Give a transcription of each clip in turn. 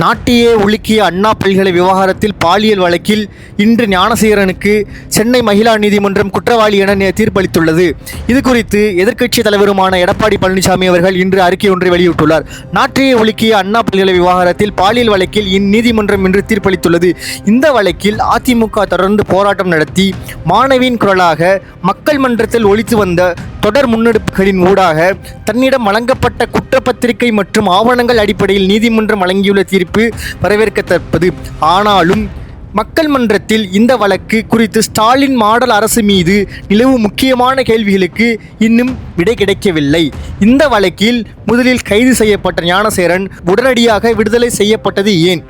நாட்டையே உலுக்கிய அண்ணா பல்கலை விவகாரத்தில் பாலியல் வழக்கில் இன்று ஞானசேகரனுக்கு சென்னை மகிழா நீதிமன்றம் குற்றவாளி என தீர்ப்பளித்துள்ளது. இது குறித்து எதிர்க்கட்சி தலைவருமான எடப்பாடி பழனிசாமி அவர்கள் இன்று அறிக்கை ஒன்றை வெளியிட்டுள்ளார். நாட்டையே உலுக்கிய அண்ணா பல்கலை விவகாரத்தில் பாலியல் வழக்கில் இந்நீதிமன்றம் இன்று தீர்ப்பளித்துள்ளது. இந்த வழக்கில் அதிமுக தொடர்ந்து போராட்டம் நடத்தி மாணவியின் குரலாக மக்கள் மன்றத்தில் ஒழித்து வந்த தொடர் முன்னெடுப்புகளின் ஊடாக தன்னிடம் வழங்கப்பட்ட குற்றப்பத்திரிகை மற்றும் ஆவணங்கள் அடிப்படையில் நீதிமன்றம் வழங்கியுள்ள தீர்ப்பு வரவேற்கத்தப்பது ஆனாலும் மக்கள் மன்றத்தில் இந்த வழக்கு குறித்து ஸ்டாலின் மாடல் அரசு மீது நிலவும் முக்கியமான கேள்விகளுக்கு இன்னும் விடை கிடைக்கவில்லை. இந்த வழக்கில் முதலில் கைது செய்யப்பட்ட ஞானசேரன் உடனடியாக விடுதலை செய்யப்பட்டது ஏன்?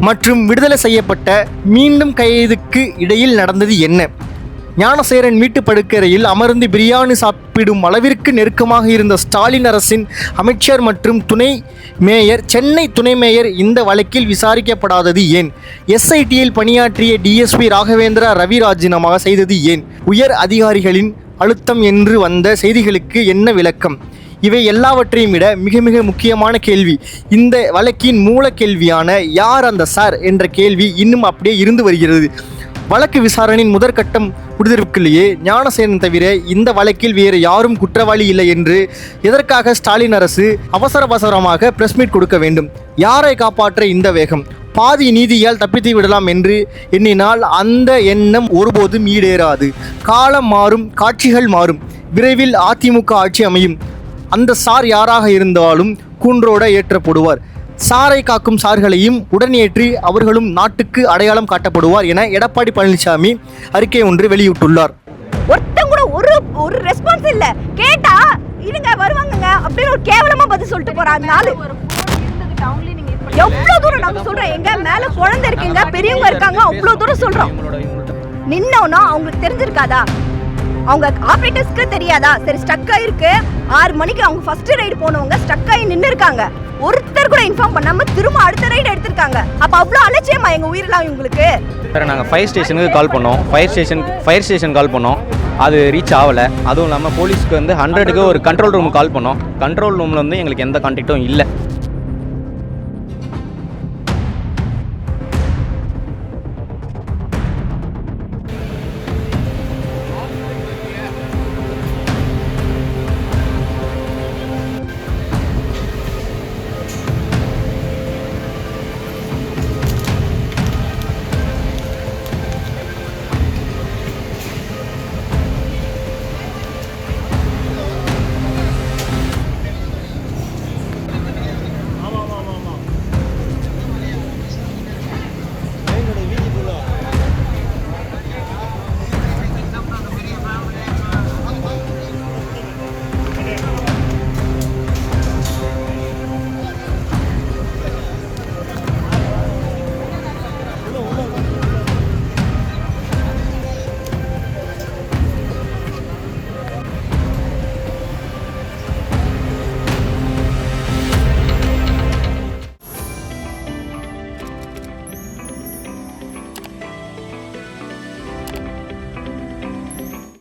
மற்றும் விடுதலை செய்யப்பட்ட மீண்டும் கைதுக்கு இடையில் நடந்தது என்ன? ஞானசேரன் வீட்டு படுக்கறையில் அமர்ந்து பிரியாணி சாப்பிடும் அளவிற்கு நெருக்கமாக இருந்த ஸ்டாலின் அரசின் அமைச்சர் மற்றும் துணை மேயர் சென்னை துணை மேயர் இந்த வழக்கில் விசாரிக்கப்படாதது ஏன்? எஸ்ஐடியில் பணியாற்றிய டிஎஸ்பி ராகவேந்திரா ரவி ராஜினாமா செய்தது ஏன்? உயர் அதிகாரிகளின் அழுத்தம் என்று வந்த செய்திகளுக்கு என்ன விளக்கம்? இவை எல்லாவற்றையும் விட மிக மிக முக்கியமான கேள்வி. இந்த வழக்கின் மூல கேள்வியான யார் அந்த சார் என்ற கேள்வி இன்னும் அப்படியே இருந்து வருகிறது. வழக்கு விசாரணையின் முதற்கட்டம் முடிதிருக்கிலேயே ஞானசேனன் தவிர இந்த வழக்கில் வேறு யாரும் குற்றவாளி இல்லை என்று எதற்காக ஸ்டாலின் அரசு அவசர அவசரமாக பிரஸ் மீட் கொடுக்க வேண்டும்? யாரை காப்பாற்ற இந்த வேகம்? பாதி நீதியால் தப்பித்து விடலாம் என்று எண்ணினால் அந்த எண்ணம் ஒருபோதும் ஈடேறாது. காலம் மாறும் காட்சிகள் மாறும். விரைவில் அதிமுக ஆட்சி அமையும். அந்த சார் யாராக இருந்தாலும் கூன்றோட ஏற்றப்படுவார். சாரை காக்கும் சார்களையும் உடனேற்றி அவர்களும் நாட்டுக்கு அடையாளம் காட்டப்படுவார் என எடப்பாடி பழனிசாமி அறிக்கை ஒன்று வெளியிட்டுள்ளார். ஒருத்தன் கூட ஒரு ஒரு ரெஸ்பான்ஸ் இல்ல. கேட்டா இருங்க வருவாங்கங்க அப்படின்னு ஒரு கேவலமா பதில் சொல்லிட்டு போறாங்க. நாலு எவ்வளவு தூரம் நாங்க சொல்றோம் எங்க மேல குழந்தை இருக்குங்க பெரியவங்க இருக்காங்க அவ்வளவு தூரம் சொல்றோம். நின்னோன்னா அவங்களுக்கு தெரிஞ்சிருக்காதா? அவங்க ஆபரேட்டர்ஸ்க்கு தெரியாதா? சரி ஸ்டக் ஆயிருக்கு. ஆறு மணிக்கு அவங்க ஃபர்ஸ்ட் ரைடு போனவங்க ஸ்டக் ஆகி நின்று இருக்காங்க ஒருத்தர் கூட இன்ஃபார்ம் பண்ணாம திரும்ப அடுத்த ரைடு எடுத்திருக்காங்க. அப்ப அவ்வளவு அலட்சியமா எங்க உயிரெல்லாம் இவங்களுக்கு? சார் நாங்கள் ஃபயர் ஸ்டேஷனுக்கு கால் பண்ணோம். Fire station fire station call பண்ணோம். அது ரீச் ஆகலை. அதுவும் இல்லாமல் போலீஸ்க்கு வந்து ஹண்ட்ரடுக்கு ஒரு கண்ட்ரோல் ரூம் கால் பண்ணோம். கண்ட்ரோல் ரூமில் வந்து எங்களுக்கு எந்த கான்டாக்டும் இல்லை.